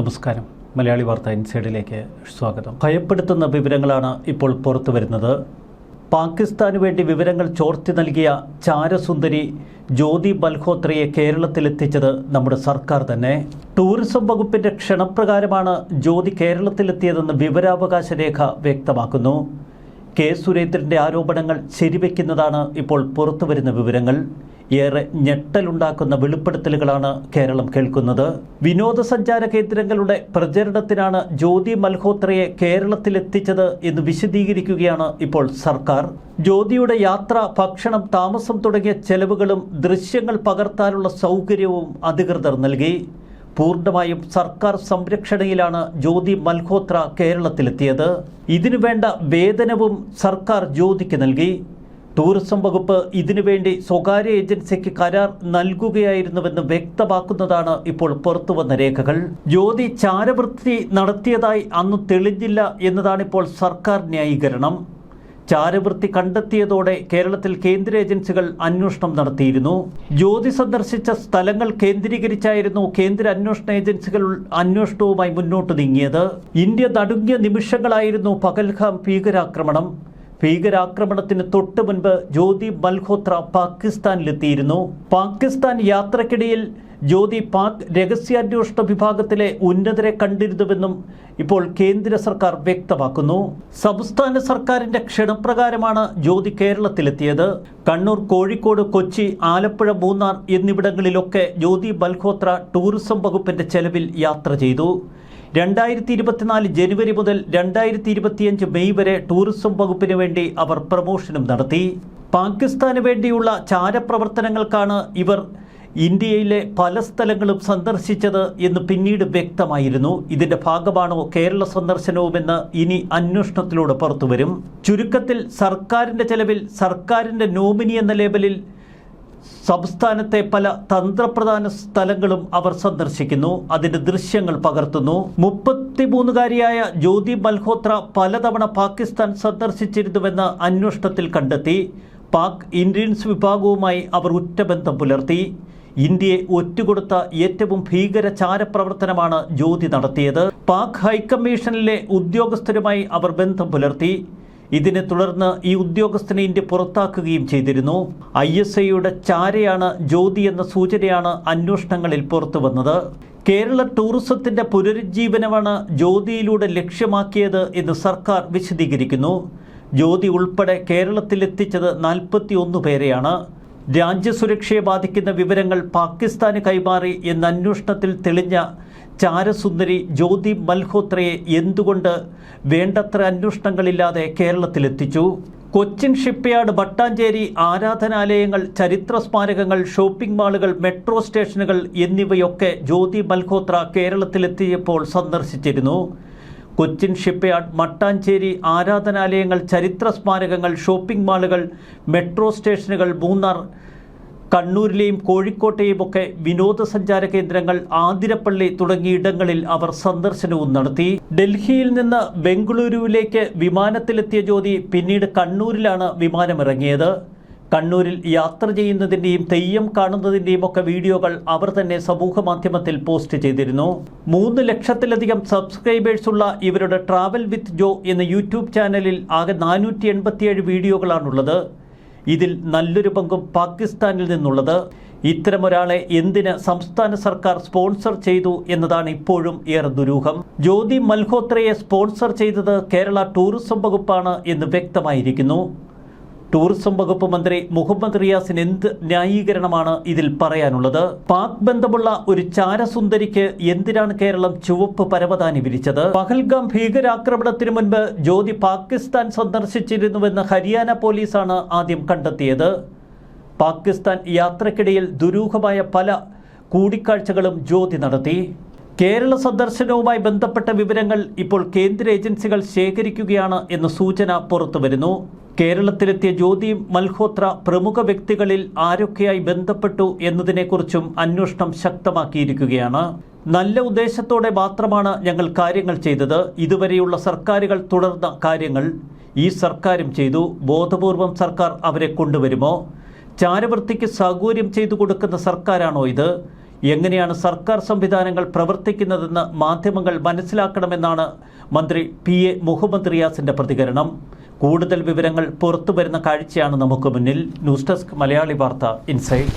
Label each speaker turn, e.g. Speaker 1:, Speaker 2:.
Speaker 1: നമസ്കാരം. മലയാളി വാർത്ത ഇൻസൈഡിലേക്ക് സ്വാഗതം. ഭയപ്പെടുത്തുന്ന വിവരങ്ങളാണ് ഇപ്പോൾ പുറത്തു വരുന്നത്. പാകിസ്ഥാന് വേണ്ടി വിവരങ്ങൾ ചോർത്തി നൽകിയ ചാരസുന്ദരി ജ്യോതി ബൽഹോത്രയെ കേരളത്തിലെത്തിച്ചത് നമ്മുടെ സർക്കാർ തന്നെ. ടൂറിസം വകുപ്പിന്റെ ക്ഷണപ്രകാരമാണ് ജ്യോതി കേരളത്തിലെത്തിയതെന്ന് വിവരാവകാശ രേഖ വ്യക്തമാക്കുന്നു. കെ. സുരേന്ദ്രന്റെ ആരോപണങ്ങൾ ശരിവെക്കുന്നതാണ് ഇപ്പോൾ പുറത്തുവരുന്ന വിവരങ്ങൾ. ഏറെ ഞെട്ടലുണ്ടാക്കുന്ന വെളിപ്പെടുത്തലുകളാണ് കേരളം കേൾക്കുന്നത്. വിനോദസഞ്ചാര കേന്ദ്രങ്ങളുടെ പ്രചരണത്തിനാണ് ജ്യോതി മൽഹോത്രയെ കേരളത്തിലെത്തിച്ചത് എന്ന് വിശദീകരിക്കുകയാണ് ഇപ്പോൾ സർക്കാർ. ജ്യോതിയുടെ യാത്ര ഭക്ഷണം താമസം തുടങ്ങിയ ചെലവുകളും ദൃശ്യങ്ങൾ പകർത്താനുള്ള സൗകര്യവും അധികൃതർ നൽകി. പൂർണമായും സർക്കാർ സംരക്ഷണയിലാണ് ജ്യോതി മൽഹോത്ര കേരളത്തിലെത്തിയത്. ഇതിനു വേണ്ട വേതനവും സർക്കാർ ജ്യോതിക്ക് നൽകി. ടൂറിസം വകുപ്പ് ഇതിനുവേണ്ടി സ്വകാര്യ ഏജൻസിക്ക് കരാർ നൽകുകയായിരുന്നുവെന്ന് വ്യക്തമാക്കുന്നതാണ് ഇപ്പോൾ പുറത്തുവന്ന രേഖകൾ. ജ്യോതി ചാരവൃത്തി നടത്തിയതായി അന്ന് തെളിഞ്ഞില്ല എന്നതാണിപ്പോൾ സർക്കാർ ന്യായീകരണം. ചാരവൃത്തി കണ്ടെത്തിയതോടെ കേരളത്തിൽ കേന്ദ്ര ഏജൻസികൾ അന്വേഷണം നടത്തിയിരുന്നു. ജ്യോതി സന്ദർശിച്ച സ്ഥലങ്ങൾ കേന്ദ്രീകരിച്ചായിരുന്നു കേന്ദ്ര അന്വേഷണ ഏജൻസികൾ അന്വേഷണവുമായി മുന്നോട്ട് നീങ്ങിയത്. ഇന്ത്യ നടുങ്ങിയ നിമിഷങ്ങളായിരുന്നു പകൽഖാം ഭീകരാക്രമണം. ഭീകരാക്രമണത്തിന് തൊട്ട് മുൻപ് ജ്യോതി മൽഹോത്ര പാകിസ്ഥാനിലെത്തിയിരുന്നു. പാകിസ്ഥാൻ യാത്രക്കിടയിൽ ജ്യോതി പാക് രഹസ്യാന്വേഷണ വിഭാഗത്തിലെ ഉന്നതരെ കണ്ടിരുന്നുവെന്നും ഇപ്പോൾ കേന്ദ്ര സർക്കാർ വ്യക്തമാക്കുന്നു. സംസ്ഥാന സർക്കാരിന്റെ ക്ഷണപ്രകാരമാണ് ജ്യോതി കേരളത്തിലെത്തിയത്. കണ്ണൂർ കോഴിക്കോട് കൊച്ചി ആലപ്പുഴ മൂന്നാർ എന്നിവിടങ്ങളിലൊക്കെ ജ്യോതി മൽഹോത്ര ടൂറിസം വകുപ്പിന്റെ ചെലവിൽ യാത്ര ചെയ്തു. രണ്ടായിരത്തി ഇരുപത്തിനാല് ജനുവരി മുതൽ രണ്ടായിരത്തി ഇരുപത്തിയഞ്ച് മെയ് വരെ ടൂറിസം വകുപ്പിന് വേണ്ടി അവർ പ്രമോഷനും നടത്തി. പാകിസ്ഥാന് വേണ്ടിയുള്ള ചാരപ്രവർത്തനങ്ങൾക്കാണ് ഇവർ ഇന്ത്യയിലെ പല സ്ഥലങ്ങളും സന്ദർശിച്ചത് എന്ന് പിന്നീട് വ്യക്തമായിരുന്നു. ഇതിന്റെ ഭാഗമാണോ കേരള സന്ദർശനവുമെന്ന് ഇനി അന്വേഷണത്തിലൂടെ പുറത്തുവരും. ചുരുക്കത്തിൽ സർക്കാരിന്റെ ചെലവിൽ സർക്കാരിന്റെ നോമിനി എന്ന ലേബലിൽ സംസ്ഥാനത്തെ പല തന്ത്രപ്രധാന സ്ഥലങ്ങളും അവർ സന്ദർശിക്കുന്നു. അതിന്റെ ദൃശ്യങ്ങൾ പകർത്തുന്നു. മുപ്പത്തിമൂന്നുകാരിയായ ജ്യോതി മൽഹോത്ര പലതവണ പാകിസ്ഥാൻ സന്ദർശിച്ചിരുന്നുവെന്ന് അന്വേഷണത്തിൽ കണ്ടെത്തി. പാക് ഇന്ത്യൻസ് വിഭാഗവുമായി അവർ ഉറ്റബന്ധം പുലർത്തി. ഇന്ത്യയെ ഒറ്റുകൊടുത്ത ഏറ്റവും ഭീകര ചാരപ്രവർത്തനമാണ് ജ്യോതി നടത്തിയത്. പാക് ഹൈക്കമ്മീഷനിലെ ഉദ്യോഗസ്ഥരുമായി അവർ ബന്ധം പുലർത്തി. ഇതിനെ തുടർന്ന് ഈ ഉദ്യോഗസ്ഥനെ ഇന്ത്യ പുറത്താക്കുകയും ചെയ്തിരുന്നു. ഐ എസ് ഐയുടെ ചാരയാണ് ജ്യോതി എന്ന സൂചനയാണ് അന്വേഷണങ്ങളിൽ പുറത്തു വന്നത്. കേരള ടൂറിസത്തിന്റെ പുനരുജ്ജീവനമാണ് ജ്യോതിയിലൂടെ ലക്ഷ്യമാക്കിയത് എന്ന് സർക്കാർ വിശദീകരിക്കുന്നു. ജ്യോതി ഉൾപ്പെടെ കേരളത്തിലെത്തിച്ചത് നാൽപ്പത്തി ഒന്ന് പേരെയാണ്. രാജ്യസുരക്ഷയെ ബാധിക്കുന്ന വിവരങ്ങൾ പാകിസ്ഥാന് കൈമാറി എന്ന അന്വേഷണത്തിൽ തെളിഞ്ഞ ചാരസുന്ദരി ജ്യോതി മൽഹോത്രയെ എന്തുകൊണ്ട് വേണ്ടത്ര അന്വേഷണങ്ങളില്ലാതെ കേരളത്തിലെത്തിച്ചു? കൊച്ചിൻ ഷിപ്പ്യാർഡ് വട്ടാഞ്ചേരി ആരാധനാലയങ്ങൾ ചരിത്ര സ്മാരകങ്ങൾ ഷോപ്പിംഗ് മാളുകൾ മെട്രോ സ്റ്റേഷനുകൾ എന്നിവയൊക്കെ ജ്യോതി മൽഹോത്ര കേരളത്തിലെത്തിയപ്പോൾ സന്ദർശിച്ചിരുന്നു. കൊച്ചിൻ ഷിപ്പ്യാർഡ് മട്ടാഞ്ചേരി ആരാധനാലയങ്ങൾ ചരിത്ര സ്മാരകങ്ങൾ ഷോപ്പിംഗ് മാളുകൾ മെട്രോ സ്റ്റേഷനുകൾ മൂന്നാർ കണ്ണൂരിലെയും കോഴിക്കോട്ടെയുമൊക്കെ വിനോദസഞ്ചാര കേന്ദ്രങ്ങൾ ആതിരപ്പള്ളി തുടങ്ങിയിടങ്ങളിൽ അവർ സന്ദർശനവും നടത്തി. ഡൽഹിയിൽ നിന്ന് ബംഗളൂരുവിലേക്ക് വിമാനത്തിലെത്തിയ ജ്യോതി പിന്നീട് കണ്ണൂരിലാണ് വിമാനമിറങ്ങിയത്. കണ്ണൂരിൽ യാത്ര ചെയ്യുന്നതിന്റെയും തെയ്യം കാണുന്നതിന്റെയും ഒക്കെ വീഡിയോകൾ അവർ തന്നെ സമൂഹ മാധ്യമത്തിൽ പോസ്റ്റ് ചെയ്തിരുന്നു. മൂന്ന് ലക്ഷത്തിലധികം സബ്സ്ക്രൈബേഴ്സ് ഉള്ള ഇവരുടെ ട്രാവൽ വിത്ത് ജോ എന്ന യൂട്യൂബ് ചാനലിൽ ആകെ നാനൂറ്റി വീഡിയോകളാണുള്ളത്. ഇതിൽ നല്ലൊരു പങ്കും പാകിസ്ഥാനിൽ നിന്നുള്ളത്. ഇത്തരമൊരാളെ എന്തിന് സംസ്ഥാന സർക്കാർ സ്പോൺസർ ചെയ്തു എന്നതാണ് ഇപ്പോഴും ഏറെ ദുരൂഹം. ജ്യോതി മൽഹോത്രയെ സ്പോൺസർ ചെയ്തത് കേരള ടൂറിസം വകുപ്പാണ് എന്ന് വ്യക്തമായിരിക്കുന്നു. ടൂറിസം വകുപ്പ് മന്ത്രി മുഹമ്മദ് റിയാസിന് എന്ത് ന്യായീകരണമാണ് ഇതിൽ പറയാനുള്ളത്? പാക് ബന്ധമുള്ള ഒരു ചാരസുന്ദരിക്ക് എന്തിനാണ് കേരളം ചുവപ്പ് പരവതാനി വിരിച്ചത്? പഹൽഗാം ഭീകരാക്രമണത്തിന് മുൻപ് ജ്യോതി പാകിസ്ഥാൻ സന്ദർശിച്ചിരുന്നുവെന്ന് ഹരിയാന പോലീസാണ് ആദ്യം കണ്ടെത്തിയത്. പാകിസ്ഥാൻ യാത്രക്കിടയിൽ ദുരൂഹമായ പല കൂടിക്കാഴ്ചകളും ജ്യോതി നടത്തി. കേരള സന്ദർശനവുമായി ബന്ധപ്പെട്ട വിവരങ്ങൾ ഇപ്പോൾ കേന്ദ്ര ഏജൻസികൾ ശേഖരിക്കുകയാണ് എന്ന സൂചന പുറത്തുവരുന്നു. കേരളത്തിലെത്തിയ ജ്യോതി മൽഹോത്ര പ്രമുഖ വ്യക്തികളിൽ ആരൊക്കെയായി ബന്ധപ്പെട്ടു എന്നതിനെക്കുറിച്ചും അന്വേഷണം ശക്തമാക്കിയിരിക്കുകയാണ്. നല്ല ഉദ്ദേശത്തോടെ മാത്രമാണ് ഞങ്ങൾ കാര്യങ്ങൾ ചെയ്തത്. ഇതുവരെയുള്ള സർക്കാരുകൾ തുടർന്ന കാര്യങ്ങൾ ഈ സർക്കാരും ചെയ്തു. ബോധപൂർവം സർക്കാർ അവരെ കൊണ്ടുവരുമോ? ചാരവൃത്തിക്ക് സൗകര്യം ചെയ്തു കൊടുക്കുന്ന സർക്കാരാണോ ഇത്? എങ്ങനെയാണ് സർക്കാർ സംവിധാനങ്ങൾ പ്രവർത്തിക്കുന്നതെന്ന് മാധ്യമങ്ങൾ മനസ്സിലാക്കണമെന്നാണ് മന്ത്രി പി എ മുഹമ്മദ് റിയാസിന്റെ പ്രതികരണം. കൂടുതൽ വിവരങ്ങൾ പുറത്തു വരുന്ന കാഴ്ചയാണ് നമുക്ക് മുന്നിൽ. ന്യൂസ് ഡെസ്ക് മലയാളി വാർത്ത ഇൻസൈറ്റ്